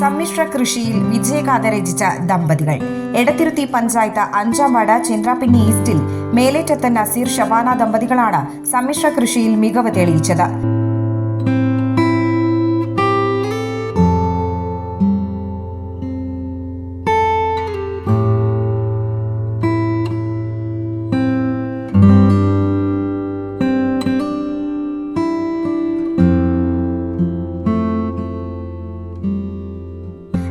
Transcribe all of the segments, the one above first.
സമ്മിശ്ര കൃഷിയിൽ വിജയഗാഥ രചിച്ച ദമ്പതികൾ. എടത്തിരുത്തി പഞ്ചായത്ത് അഞ്ചാം വാർഡ് ചന്ദ്രാപിന്നി ഈസ്റ്റിൽ മേലേറ്റത്ത് നസീർ ഷബാന ദമ്പതികളാണ് സമ്മിശ്ര കൃഷിയിൽ മികവ് തെളിയിച്ചത്.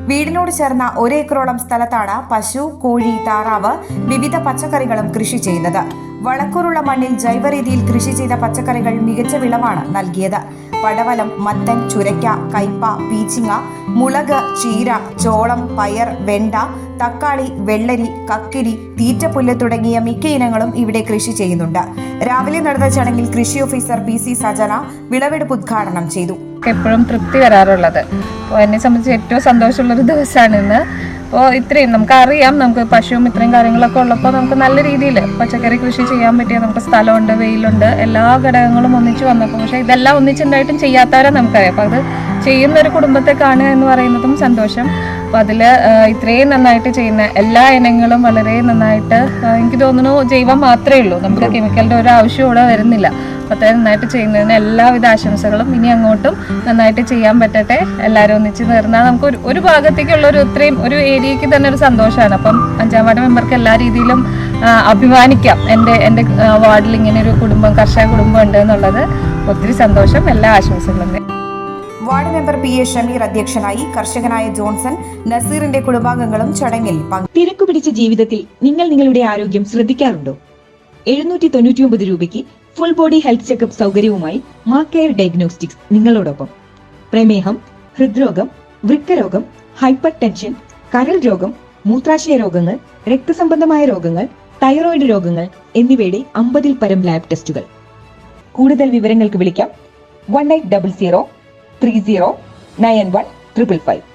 വീടിനോട് ചേർന്ന ഒരേക്കറോളം സ്ഥലത്താണ് പശു കോഴി താറാവ് വിവിധ പച്ചക്കറികളും കൃഷി ചെയ്യുന്നത്. വളക്കൂറുള്ള മണ്ണിൽ ജൈവരീതിയിൽ കൃഷി ചെയ്ത പച്ചക്കറികൾ മികച്ച വിളവാണ് നൽകിയത്. പടവലം മത്തൻ ചുരയ്ക്ക കയ്പ പീച്ചിങ്ങ മുളക് ചീര ചോളം പയർ വെണ്ട തക്കാളി വെള്ളരി കക്കിരി തീറ്റപ്പുല്ല് തുടങ്ങിയ മിക്ക ഇനങ്ങളും ഇവിടെ കൃഷി ചെയ്യുന്നുണ്ട്. രാവിലെ നടന്ന ചടങ്ങിൽ കൃഷി ഓഫീസർ പി സി സജന വിളവെടുപ്പ് ഉദ്ഘാടനം ചെയ്തു. എപ്പോഴും തൃപ്തി വരാറുള്ളത്. അപ്പോൾ എന്നെ സംബന്ധിച്ച് ഏറ്റവും സന്തോഷമുള്ളൊരു ദിവസമാണ് ഇന്ന് അപ്പോൾ ഇത്രയും നമുക്ക് അറിയാം നമുക്ക് പശുവും ഇത്രയും കാര്യങ്ങളൊക്കെ ഉള്ളപ്പോൾ നമുക്ക് നല്ല രീതിയിൽ പച്ചക്കറി കൃഷി ചെയ്യാൻ പറ്റിയ നമുക്ക് സ്ഥലമുണ്ട് വെയിലുണ്ട് എല്ലാ ഘടകങ്ങളും ഒന്നിച്ച് വന്നപ്പോൾ പക്ഷേ ഇതെല്ലാം ഒന്നിച്ചുണ്ടായിട്ടും ചെയ്യാത്തവരെ നമുക്കറിയാം. അപ്പോൾ അത് ചെയ്യുന്ന ഒരു കുടുംബത്തെ കാണുക എന്ന് പറയുന്നതും സന്തോഷം. അപ്പോൾ അതിൽ ഇത്രയും നന്നായിട്ട് ചെയ്യുന്ന എല്ലാ ഇനങ്ങളും വളരെ നന്നായിട്ട് എനിക്ക് തോന്നുന്നു ജൈവം മാത്രമേ ഉള്ളൂ. നമുക്ക് കെമിക്കലിന്റെ ഒരു ആവശ്യം ഇവിടെ വരുന്നില്ല. അപ്പോൾ അത്രയും നന്നായിട്ട് ചെയ്യുന്നതിന് എല്ലാവിധ ആശംസകളും. ഇനി അങ്ങോട്ടും നന്നായിട്ട് ചെയ്യാൻ പറ്റട്ടെ. എല്ലാവരും ഒന്നിച്ച് നേർന്നാൽ നമുക്ക് ഒരു ഒരു ഭാഗത്തേക്കുള്ള ഒരു ഇത്രയും ഒരു ഏരിയക്ക് തന്നെ ഒരു സന്തോഷമാണ്. അപ്പം അഞ്ചാം വാർഡ് മെമ്പർക്ക് എല്ലാ രീതിയിലും അഭിമാനിക്കാം. എന്റെ എന്റെ വാർഡിൽ ഇങ്ങനെ ഒരു കുടുംബം കർഷക കുടുംബം ഉണ്ട് എന്നുള്ളത് ഒത്തിരി സന്തോഷം. എല്ലാ ആശംസകളും ward member P A Shameer അധ്യക്ഷനായി കർഷകനായ ജോൺസൺ നസീറിന്റെ കുടുംബാംഗങ്ങളും ചടങ്ങിൽ തിരക്കു പിടിച്ച ജീവിതത്തിൽ നിങ്ങൾ നിങ്ങളുടെ ആരോഗ്യം ശ്രദ്ധിക്കാറുണ്ടോ? എഴുന്നൂറ്റി തൊണ്ണൂറ്റിയൊമ്പത് രൂപയ്ക്ക് ഫുൾ ബോഡി ഹെൽത്ത് ചെക്കപ്പ് സൗകര്യവുമായി മാ കെയർ ഡയഗ്നോസ്റ്റിക്സ് നിങ്ങളോടൊപ്പം. പ്രമേഹം ഹൃദ്രോഗം വൃക്കരോഗം ഹൈപ്പർ ടെൻഷൻ കരൾ രോഗം മൂത്രാശയ രോഗങ്ങൾ രക്തസംബന്ധമായ രോഗങ്ങൾ തൈറോയിഡ് രോഗങ്ങൾ എന്നിവയുടെ അമ്പതിൽ പരം ലാബ് ടെസ്റ്റുകൾ കൂടുതൽ വിവരങ്ങൾക്ക് വിളിക്കാം. One eight double zero three zero nine one triple five